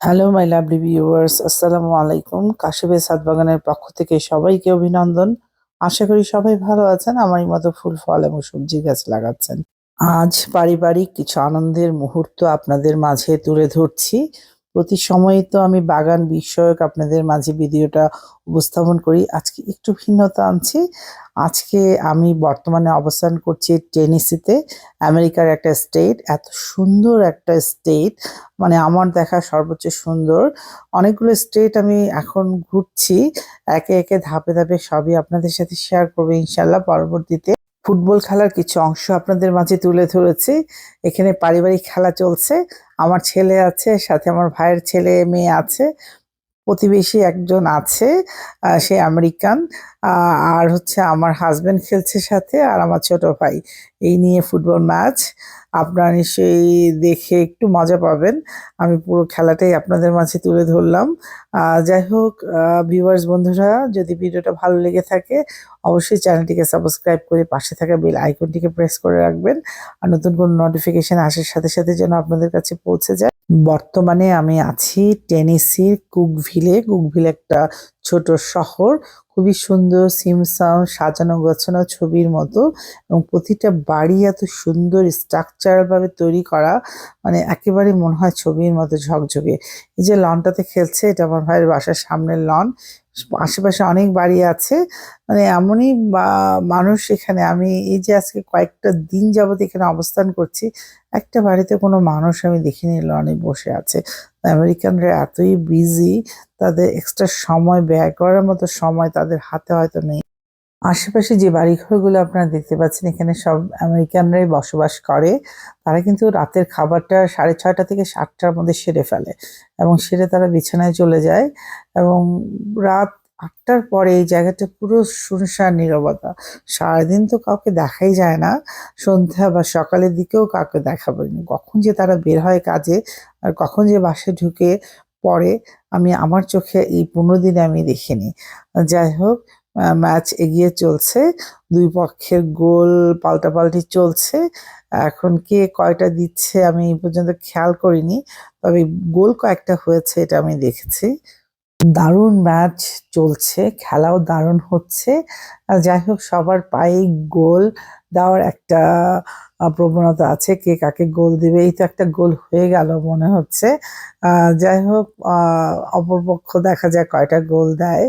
Hello my lovely viewers আসসালামু আলাইকুম কাশিবে সাত বাগানের পক্ষ থেকে সবাইকে অভিনন্দন। আশা করি সবাই ভালো আছেন। আমারই মতো ফুল, ফল এবং সবজি গাছ লাগাচ্ছেন। আজ পারিবারিক কিছু আনন্দের মুহূর্ত আপনাদের মাঝে তুলে ধরছি। প্রতি সময় তো আমি বাগান বিষয়ক আপনাদের মাঝে ভিডিওটা উপস্থাপন করি। আজকে একটু ভিন্নতা আনছি। আজকে আমি বর্তমানে অবস্থান করছি টেনিসিতে, আমেরিকার একটা স্টেট। এত সুন্দর একটা স্টেট মানে আমার দেখা সর্বোচ্চ সুন্দর। অনেকগুলো স্টেট আমি এখন ঘুরছি, একে একে ধাপে ধাপে সবই আপনাদের সাথে শেয়ার করব ইনশাল্লাহ পরবর্তীতে। ফুটবল খেলার কিছু অংশ আপনাদের মাঝে তুলে ধরেছি। এখানে পারিবারিক খেলা চলছে। আমার ছেলে আছে, সাথে আমার ভাইয়ের ছেলে, মেয়ে আছে। প্রতিবেশী একজন আছে সে আমেরিকান। আর হচ্ছে আমার হাজব্যান্ড খেলছে সাথে আর আমার ছোট ভাই। এই নিয়ে ফুটবল ম্যাচ আপনারা নিশ্চয়ই দেখে একটু মজা পাবেন। আমি পুরো খেলাটাই আপনাদের মাঝে তুলে ধরলাম। যাই হোক ভিউয়ার্স বন্ধুরা, যদি ভিডিওটা ভালো লেগে থাকে, অবশ্যই চ্যানেলটিকে সাবস্ক্রাইব করে পাশে থাকা বেল আইকনটিকে প্রেস করে রাখবেন। আর নতুন কোনো নোটিফিকেশন আসার সাথে সাথে যেন আপনাদের কাছে পৌঁছে যায়। বর্তমানে আমি আছি টেনেসির কুকভিলে। কুকভিল একটা ছোট শহর, খুবই সুন্দর সিমসাম সাজানো গোছানো ছবির মতো এবং প্রতিটা বাড়ি এত সুন্দর স্ট্রাকচারাল ভাবে তৈরি করা মানে একেবারে মনে হয় ছবির মতো ঝকঝকে। এই যে লনটাতে খেলছে, এটা আমার ভাইয়ের বাসার সামনের লন আশেপাশে অনেক বাড়ি আছে। মানে এমনই মানুষ এখানে, আমি এই যে আজকে কয়েকটা দিন যাবত এখানে অবস্থান করছি, একটা বাড়িতে কোনো মানুষ আমি দেখিনি, লনে বসে আছে। আমেরিকানরা এতই বিজি তাদের এক্সট্রা সময় ব্যয় করার মতো সময় তাদের হাতে হয়তো নেই। আশেপাশে যে বাড়িঘরগুলো আপনারা দেখতে পাচ্ছেন, এখানে সব আমেরিকানরাই বসবাস করে। তারা কিন্তু রাতের খাবারটা সাড়ে ছয়টা থেকে সাতটার মধ্যে সেরে ফেলে এবং সেরে তারা বিছানায় চলে যায় এবং রাত আটটার পরে এই জায়গাটা পুরো শুনশান, নীরবতা। সারাদিন তো কাউকে দেখাই যায় না। সন্ধ্যা বা সকালের দিকেও কাউকে দেখা পারিনি কখন যে তারা বের হয় কাজে আর কখন যে বাসে ঢুকে পরে আমি আমার চোখে এই পনেরো দিনে আমি দেখিনি। যাই হোক ম্যাচ এগিয়ে চলছে। দুই পক্ষের গোল পাল্টাপাল্টি চলছে। এখন কে কয়টা দিচ্ছে আমি এই পর্যন্ত খেয়াল করিনি, তবে গোল কয়েকটা হয়েছে এটা আমি দেখেছি। দারুণ ম্যাচ চলছে, খেলাও দারুণ হচ্ছে। যাই হোক, সবার পায়ে গোল দেওয়ার একটা প্রবণতা আছে, কে কাকে গোল দিবে, এই তো একটা গোল হয়ে গেল মনে হচ্ছে। যাই হোক অপরপক্ষ দেখা যায় কয়টা গোল দেয়।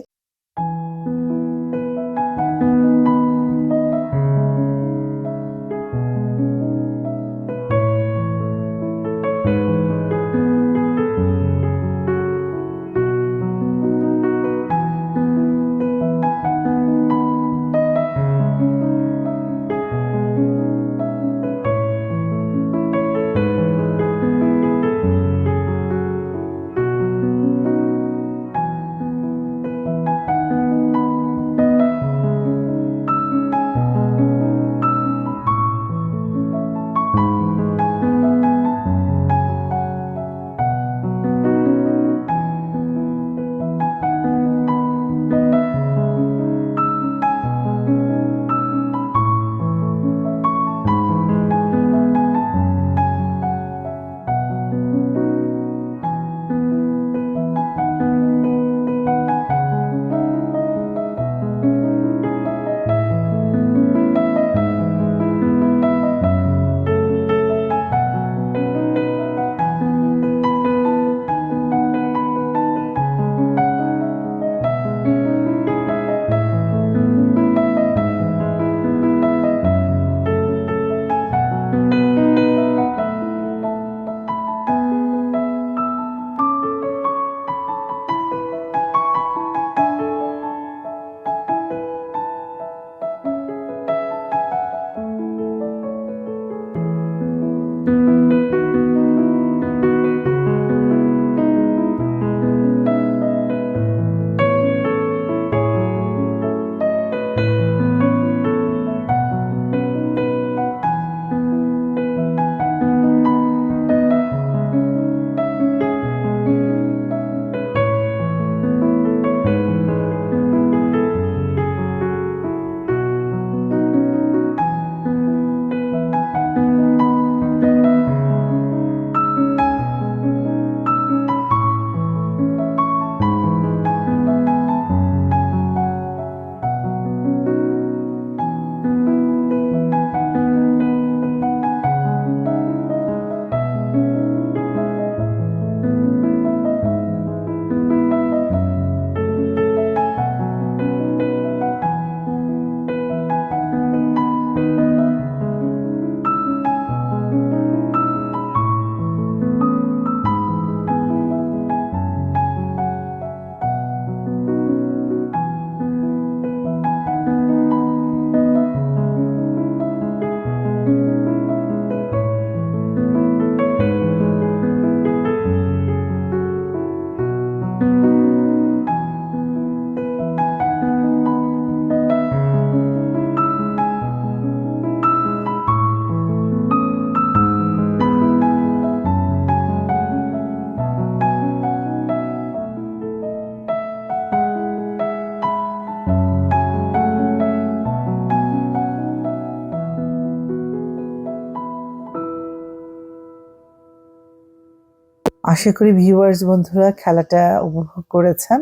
আশা করি ভিউয়ার্স বন্ধুরা খেলাটা উপভোগ করেছেন।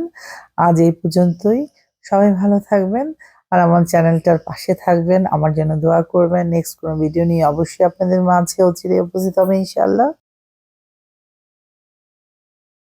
আজ এই পর্যন্তই। সবাই ভালো থাকবেন আর আমার চ্যানেলটার পাশে থাকবেন। আমার জন্য দোয়া করবেন। নেক্সট কোনো ভিডিও নিয়ে অবশ্যই আপনাদের মাঝে অচিরে উপস্থিত হবে ইনশাল্লাহ